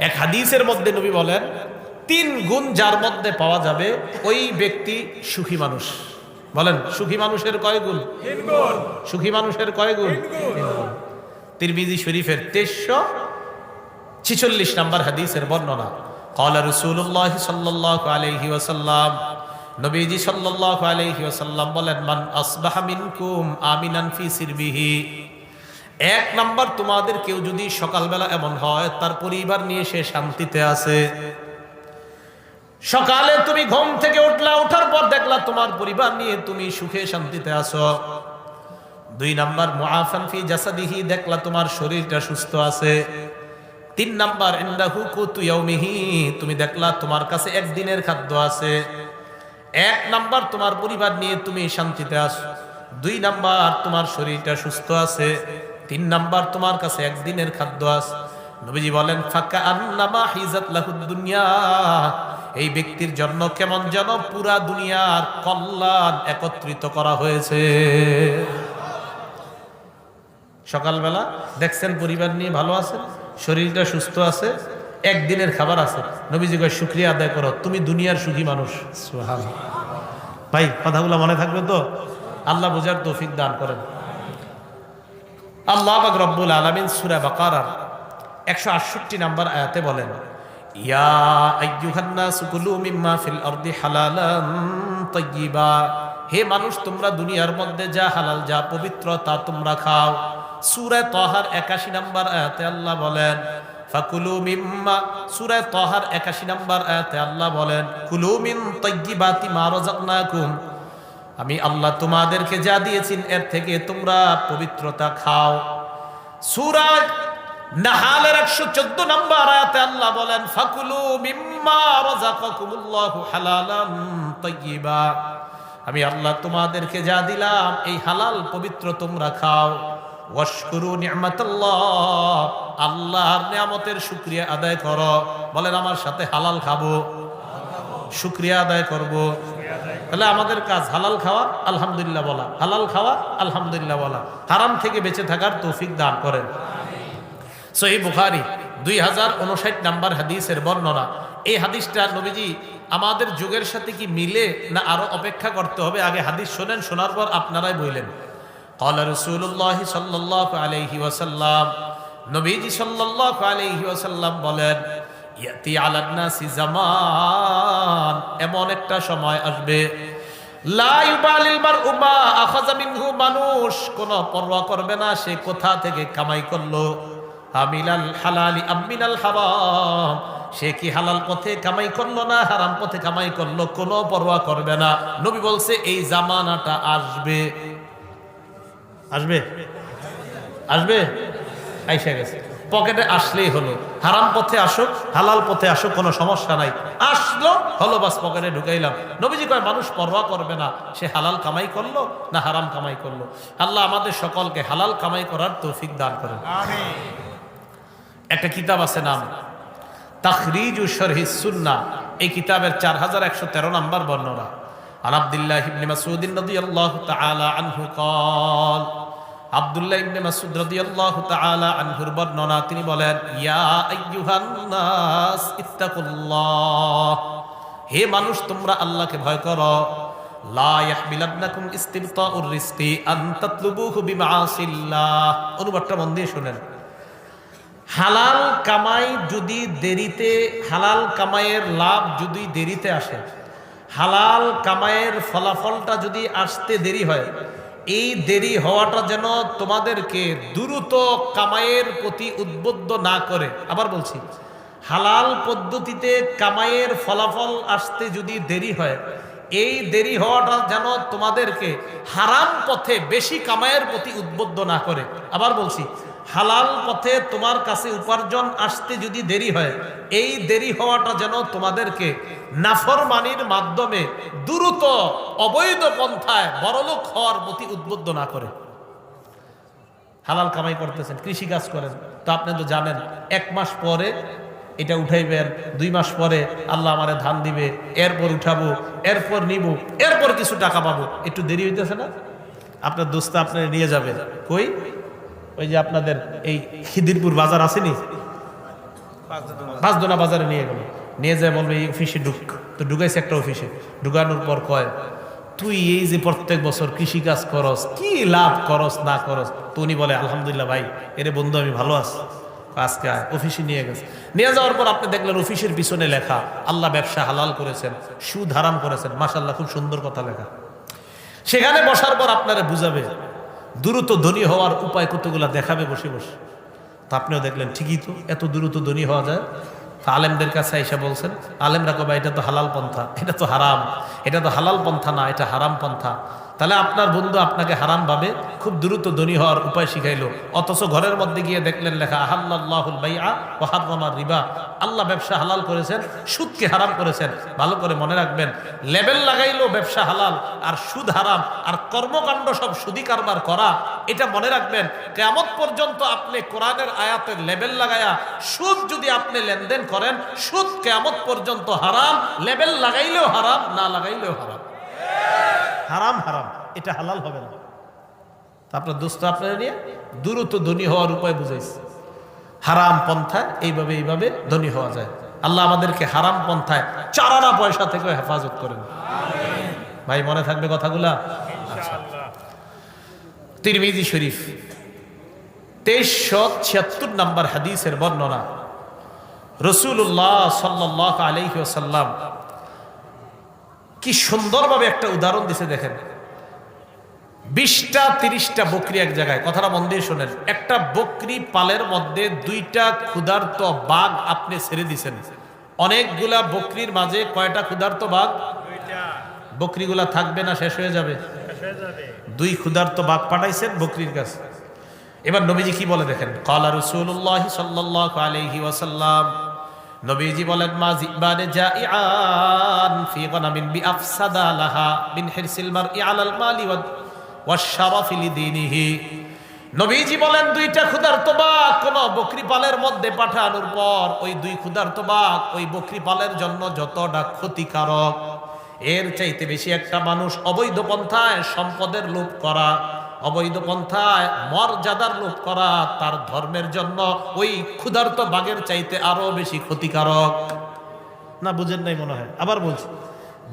এক হাদিসের মধ্যে নবী বলেন তিন গুণ যার মধ্যে পাওয়া যাবে ওই ব্যক্তি সুখী মানুষ। বলেন সুখী মানুষের কয় গুণ? সুখী মানুষের কয় গুণ? তিরমিজি শরীফের তেইশশো ছিচল্লিশ নম্বর হাদিসের বর্ণনা কলা রসুল্লাহ সাল্লাহ আলহি ওসাল্লাম নবীজি সাল্লাহ আলহি ওসাল্লাম বলেন মান আসবাহ মিনকুম আমিনান ফি সিরবিহি এক নাম্বার তোমাদের কেউ যদি সকালবেলা এমন হয়, তার পরিবার নিয়ে সে শান্তিতে আছে। সকালে তুমি ঘুম থেকে উঠলা ওঠার পর দেখলা তোমার পরিবার নিয়ে তুমি সুখে শান্তিতে আছো। দুই নাম্বার, মুআফান ফি জাসাদিহি, দেখলা তোমার শরীরটা সুস্থ আছে। তিন নাম্বার, ইন্দাহু কুতু ইয়াউমিহি, তুমি দেখলা তোমার কাছে একদিনের খাদ্য আছে। এক নাম্বার, তোমার পরিবার নিয়ে তুমি শান্তিতে আছো। দুই নাম্বার, তোমার শরীরটা সুস্থ আছে। তিন নাম্বার তোমার কাছে একদিনের খাদ্য আছে। নবীজি বলেন ফাঁকা আন্নামা হিজাত দুনিয়া। এই ব্যক্তির জন্য কেমন যেন পুরা দুনিয়ার কল্যাণ একত্রিত করা হয়েছে। সকালবেলা দেখছেন পরিবার নিয়ে ভালো আছেন শরীরটা সুস্থ আছে, একদিনের খাবার আছে। নবীজি কয়, শুক্রিয়া আদায় করো, তুমি দুনিয়ার সুখী মানুষ। ভাই, কথাগুলো মনে থাকবে তো? আল্লাহ বোঝার তৌফিক দান করেন। আল্লাহ পাক রব্বুল আলামিন সূরা বাকারার 168 নাম্বার আয়াতে বলেন, ইয়া আইয়ুহান নাসু কুলু মিম্মা ফিল আরদি হালালান হে মানুষ, তোমরা দুনিয়ার মধ্যে যা হালাল, যা পবিত্র, তা তোমরা খাও। সূরা তাহার 81 নাম্বার আয়াতে আল্লাহ বলেন, ফাকুলু মিম্মা। সূরা তাহার 81 নাম্বার আয়াতে আল্লাহ বলেন, কুলু মিন তাইয়্যিবাতি মা রাযাকনাকুম আমি আল্লাহ তোমাদেরকে যা দিয়েছি এর থেকে তোমরা পবিত্রতা খাও। সুরাজ একশো নম্বর আল্লাহ বলেন, ফাকুলু মিম্মা আমি আল্লাহ তোমাদেরকে যা দিলাম, এই হালাল পবিত্র তোমরা খাও। ওয়াশকুরু নিয়ামতের শুকরিয়া আদায় করো। বলেন, আমার সাথে হালাল খাব। শুক্রিয়া আদায় করব। তাহলে আমাদের কাজ হালাল খাওয়া, আলহামদুলিল্লাহ বলা। হালাল খাওয়া, আলহামদুলিল্লাহ বলা। হারাম থেকে বেঁচে থাকার তৌফিক দান করেন। সহি বুখারি দুই হাজার উনষাট নাম্বার হাদিসের বর্ণনা। এই হাদিসটা নবীজি আমাদের যুগের সাথে কি মিলে না আরও অপেক্ষা করতে হবে? আগে হাদিস শোনেন, শোনার পর আপনারাই বললেন। বলেন ইয়াতি আলান নাসি জামান। এমন একটা সময় আসবে। মানুষ। কোনো পরোয়া করবে না, সে কোথা থেকে কামাই করল? আমিলাল সে কি হালাল পথে কামাই করল না হারাম পথে কামাই করল? কোনো পরোয়া করবে না। নবী বলছে, এই জামানাটা আসবে। আসবে? আসবে? আইসা গেছে। পকেটে আসলেই হলো হারাম পথে আসুক হালাল পথে আসুক কোনো সমস্যা নাই আসলো হলো বাস পকেটে ঢুকাইলাম নবীজি কয় মানুষ পরোয়া করবে না সে হালাল কামাই করলো না হারাম কামাই করলো আল্লাহ আমাদের সকলকে হালাল কামাই করার তৌফিক দান করেন একটা কিতাব আছে নাম তাখরিজ শরহি সুন্না এই কিতাবের চার হাজার একশো তেরো নম্বর বর্ণনা عن عبد الله بن مسعود رضي الله تعالى عنه قال আব্দুল্লাহ ইবনে মাসউদ রাদিয়াল্লাহু তাআলা আনহুর বর্ণনা, তিনি বলেন, ইয়া আইয়ুহান নাস ইত্তাকুল্লাহ, হে মানুষ, তোমরা আল্লাহকে ভয় করো। লা ইয়াহমিলান্নাকুম ইস্তিবতাউর রিজকি আন তাতলুবুহু বিমাআসিল্লাহ অনুবাদটা মন দিয়ে শুনেন। হালাল কামাই যদি দেরিতে, হালাল কামাইয়ের লাভ যদি দেরিতে আসে, হালাল কামাইয়ের ফলাফলটা যদি আসতে দেরি হয় এই দেরি হওয়াটা যেন তোমাদেরকে দ্রুত কামায়ের প্রতি উদ্বুদ্ধ না করে। আবার বলছি, হালাল পদ্ধতিতে কামায়ের ফলাফল আসতে যদি দেরি হয় এই দেরি হওয়াটা যেন তোমাদেরকে হারাম পথে, বেশি কামাইয়ের প্রতি উদ্বুদ্ধ না করে। আবার বলছি, হালাল পথে তোমার কাছে উপার্জন আসতে যদি দেরি হয়, এই দেরি হওয়াটা যেন তোমাদেরকে নাফরমানির মাধ্যমে দ্রুত অবৈধ পন্থায় বড়লোক হওয়ার প্রতি উদ্বুদ্ধ না করে। হালাল কামাই করতেছেন কৃষি কাজ করেন। তো আপনি তো জানেন, এক মাস পরে এটা উঠাইবেন দুই মাস পরে আল্লাহ আমারে ধান দিবে, এরপর উঠাবো, এরপর নিব, এরপর কিছু টাকা পাবো। একটু দেরি হইতেছে না? আপনার দোস্ত আপনার নিয়ে যাবে। কই? ওই যে আপনাদের এই খিদিরপুর বাজার আসেনি পাঁচদোনা বাজারে নিয়ে গেল। নিয়ে যায় বলবে, এই অফিসে ঢুক। তো ঢুকাইছে একটা অফিসে ঢুকানোর পর কয়, তুই এই যে প্রত্যেক বছর কৃষি কাজ করস, কি লাভ করস, না করস? তো উনি বলে, আলহামদুলিল্লাহ ভাই, এরে বন্ধু, আমি ভালো আছি। আজকে অফিসে নিয়ে গেছে। নিয়ে যাওয়ার পর আপনি দেখলেন অফিসের পিছনে লেখা, আল্লাহ ব্যবসা হালাল করেছেন, সুদ হারাম করেছেন মাসাল্লাহ খুব সুন্দর কথা লেখা। সেখানে বসার পর আপনারা বুঝাবে, দ্রুত ধনী হওয়ার উপায় কতগুলা দেখাবে বসে বসে। তা আপনিও দেখলেন, ঠিকই তো, এত দ্রুত ধনী হওয়া যায়? আলেমদের কাছে এসে বলছেন, আলেমরা কবে এটা তো হালাল পন্থা, এটা তো হারাম, এটা তো হালাল পন্থা না, এটা হারাম পন্থা। তাহলে আপনার বন্ধু আপনাকে হারাম ভাবে খুব দ্রুত ধনী হওয়ার উপায় শিখাইলো। অথচ ঘরের মধ্যে গিয়ে দেখলেন লেখা আহাল্লাহুল বাইআ ও রিবা। আল্লাহ ব্যবসা হালাল করেছেন, সুদকে হারাম করেছেন। ভালো করে মনে রাখবেন, লেবেল লাগাইলো ব্যবসা হালাল, আর সুদ হারাম, আর কর্মকাণ্ড সব সুদি কারবার করা, এটা মনে রাখবেন কেমন পর্যন্ত আপনি কোরআনের আয়াতের লেবেল লাগায়া, সুদ যদি আপনি লেনদেন করেন, সুদ কেমন পর্যন্ত হারাম, লেবেল লাগাইলেও হারাম, না লাগাইলেও হারাম। হারাম হারাম। এটা হালাল হবে না। আপনার দোস্ত আপনারা নিয়ে দ্রুত ধনী হওয়ার উপায় বুঝাইছে। হারাম পন্থায় এইভাবে এইভাবে ধনী হওয়া যায়। আল্লাহ আমাদেরকে হারাম পন্থায় চারানা পয়সা থেকে হেফাজত করেন। ভাই, মনে থাকবে কথাগুলা? তিরমিজি শরীফ, তেইশশো ছিয়াত্তর নম্বর হাদিসের বর্ণনা। রসুল্লাহ সাল্লাহ আলহি সাল্লাম কি সুন্দরভাবে একটা উদাহরণ দিছে দেখেন। বিশটা, তিরিশটা বকরি এক জায়গায়, কথাটা মন দিয়ে শোনেন। একটা বকরি পালের মধ্যে দুইটা ক্ষুধার্ত বাঘ আপনি ছেড়ে দিছেন। অনেকগুলা বকরির মাঝে কয়টা ক্ষুধার্ত বাঘ? বকরিগুলা থাকবে না, শেষ হয়ে যাবে। দুই ক্ষুধার্ত বাঘ পাঠাইছেন বকরির কাছে। এবার নবীজি কি বলে দেখেন? কলা রসুল্লাহ সাল্লাহ আলহি ওয়াসাল্লাম নবীজি বলেন, মা জিবানে জাইআন ফি গনামিন বিআফসাদা লাহা মিন হিরসিল মারই আলাল মালি ওয়াশরাফি লিদিনিহি। নবীজি বলেন, দুইটা ক্ষুধার্ত বাঘ কোন বকরি পালের মধ্যে পাঠানোর পর ওই দুই ক্ষুধার্ত বাঘ ওই বকরি পালের জন্য যতটা ক্ষতিকারক, এর চাইতে বেশি একটা মানুষ অবৈধ পন্থায় সম্পদের লোভ করা। অবৈধ পন্থায় মর্যাদার লোভ করা তার ধর্মের জন্য ওই ক্ষুধার্ত বাঘের চাইতে আরও বেশি ক্ষতিকারক। না বুঝেন নাই মনে হয়। আবার বলছি।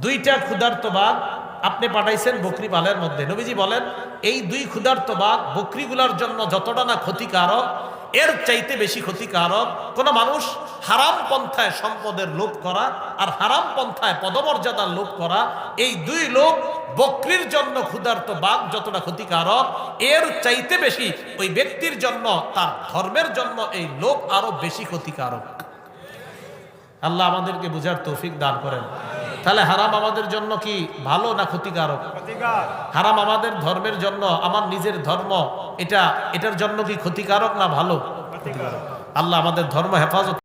দুইটা ক্ষুধার্ত বাঘ আপনি পাঠাইছেন বকরি পালের মধ্যে। নবীজি বলেন এই দুই ক্ষুধার্ত বাঘ বকরিগুলার জন্য যতটা না ক্ষতিকারক এর চাইতে বেশি ক্ষতিকারক কোন মানুষ হারাম পন্থায় সম্পদের লোভ করা আর হারাম পন্থায় পদমর্যাদার লোভ করা এই দুই লোক বকরির জন্য ক্ষুধার্ত বাঘ যতটা ক্ষতিকারক এর চাইতে বেশি ওই ব্যক্তির জন্য তার ধর্মের জন্য এই লোভ আরও বেশি ক্ষতিকারক। আল্লাহ আমাদেরকে বুঝার তৌফিক দান করেন। তাহলে হারাম আমাদের জন্য কি ভালো না ক্ষতিকারক? হারাম আমাদের ধর্মের জন্য আমার নিজের ধর্ম এটা এটার জন্য কি ক্ষতিকারক না ভালো? আল্লাহ আমাদের ধর্ম হেফাজত